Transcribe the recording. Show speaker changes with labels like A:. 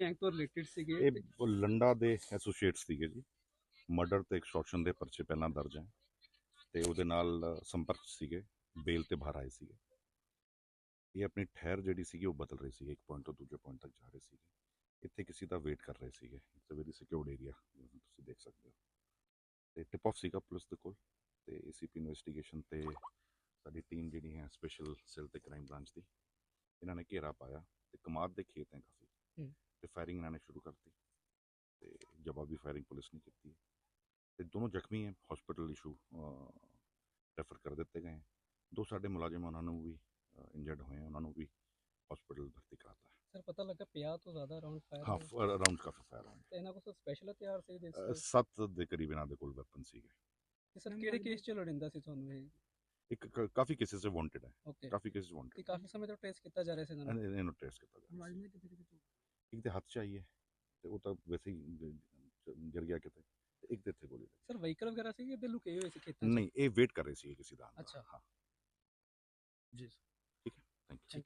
A: Gang ਤੋਂ related ਸੀਗੇ
B: ਇਹ ਲੰਡਾ ਦੇ ਐਸੋਸੀਏਟ ਸੀਗੇ ਜੀ। ਮਰਡਰ ਤੇ ਐਕਸਟੋਰਸ਼ਨ ਦੇ ਪਰਚੇ ਪਹਿਲਾਂ ਦਰਜ ਹੈ ਤੇ ਉਹਦੇ ਨਾਲ ਸੰਪਰਕ 'ਚ ਸੀਗੇ ਬੇਲ ਤੇ ਬਾਹਰ ਆਏ ਸੀਗੇ। ਇਹ ਆਪਣੀ ਠਹਿਰ ਜਿਹੜੀ ਸੀਗੀ ਉਹ ਬਦਲ ਰਹੀ ਸੀ ਇੱਕ ਪੁਆਇੰਟ ਤੋਂ ਦੂਜੇ ਪੁਆਇੰਟ ਤੱਕ ਜਾ ਰਹੇ ਸੀਗੇ। ਇੱਥੇ ਕਿਸੇ ਦਾ ਵੇਟ ਕਰ ਰਹੇ ਸੀਗੇ। It's a very secured area ਤੁਸੀਂ ਦੇਖ ਸਕਦੇ ਹੋ। ਤੇ ਟਿਪ ਆਫ ਸੀਗਾ ਪੁਲਿਸ ਦੇ ਕੋਲ ਤੇ ਏਸੀਪੀ ਇਨਵੈਸਟੀਗੇਸ਼ਨ ਤੇ ਸਾਡੀ ਟੀਮ ਜਿਹੜੀ ਹੈ ਸਪੈਸ਼ਲ ਸੈੱਲ ਤੇ ਕ੍ਰਾਈਮ ਬ੍ਰਾਂਚ ਦੀ ਇਹਨਾਂ ਨੇ ਘੇਰਾ ਪਾਇਆ ਤੇ ਕਮਾਦ ਦੇ ਖੇਤ ਹੈ ਕਾਫੀ। ਤੇ ਫਾਇਰਿੰਗ ਇਹਨਾਂ ਨੇ ਸ਼ੁਰੂ ਕਰਤੀ ਤੇ ਜਵਾਬੀ ਫਾਇਰਿੰਗ ਪੁਲਿਸ ਨੇ ਕੀਤੀ ਹੈ। ਤੇ ਦੋਨੋਂ ਜ਼ਖਮੀ ਹੈ ਹਸਪੀਟਲ ਇਸ਼ੂ ਰੈਫਰ ਕਰ ਦਿੱਤੇ ਗਏ ਹੈ। ਦੋ ਸਾਡੇ ਮੁਲਾਜ਼ਮ ਉਹਨਾਂ ਨੂੰ ਵੀ ਇੰਜਰਡ ਹੋਏ ਉਹਨਾਂ ਨੂੰ ਵੀ ਹਸਪੀਟਲ ਭਰਤੀ ਕਰਾਤਾ ਹੈ।
A: ਸਰ ਪਤਾ ਲੱਗਾ 50 ਤੋਂ ਜ਼ਿਆਦਾ ਰਾਉਂਡ ਫਾਇਰ
B: ਹਾਂ ਅਰਾਊਂਡ ਕਾਫੀ ਫਾਇਰ ਹੋਏ।
A: ਤੇ ਇਹਨਾਂ ਕੋਲ ਸਪੈਸ਼ਲ ਹਥਿਆਰ ਸੀ ਦੇ
B: ਸੱਤ ਦੇ ਕਰੀਬ ਇਹਨਾਂ ਦੇ ਕੋਲ ਵੈਪਨ ਸੀਗੇ।
A: ਸਰ ਕਿਹੜੇ ਕੇਸ ਚ ਲੜਿੰਦਾ ਸੀ ਤੁਹਾਨੂੰ ਇਹ?
B: ਇੱਕ ਕਾਫੀ ਕੇਸਿਸ ਤੇ ਵਾਂਟਡ ਹੈ। ਕਾਫੀ ਕੇਸਿਸ ਵਾਂਟਡ
A: ਤੇ ਕਾਫੀ ਸਮੇਂ ਤੋਂ ਟ੍ਰੇਸ ਕੀਤਾ ਜਾ ਰਿਹਾ ਸੀ ਇਹਨਾਂ ਨੂੰ?
B: ਇਹਨੂੰ ਟ੍ਰੇਸ ਕੀਤਾ ਜਾ ਰਿਹਾ ਸੀ। ਇੱਕ ਦੇ ਹੱਥ ਚ ਆਈ ਹੈ ਤੇ ਉਹ ਤਾਂ ਵੈਸੇ ਹੀ ਗਿਰ ਗਿਆ ਕਿਤੇ। ਤੇ ਇੱਕ ਦੇ ਇੱਥੇ ਗੋਲੀ ਲੱਗੀ।
A: ਸਰ ਵਹੀਕਲ ਵਗੈਰਾ ਸੀ ਇੱਧਰ ਲੁਕੇ ਹੋਏ ਸੀ ਖੇਤਾਂ 'ਚ?
B: ਨਹੀਂ ਇਹ ਵੇਟ ਕਰ ਰਹੇ ਸੀ ਕਿਸੇ ਦਾ ਆਉਣ ਦਾ।
A: ਅੱਛਾ।
B: ਹਾਂ।
A: ਜੀ
B: ਥੈਂਕ ਯੂ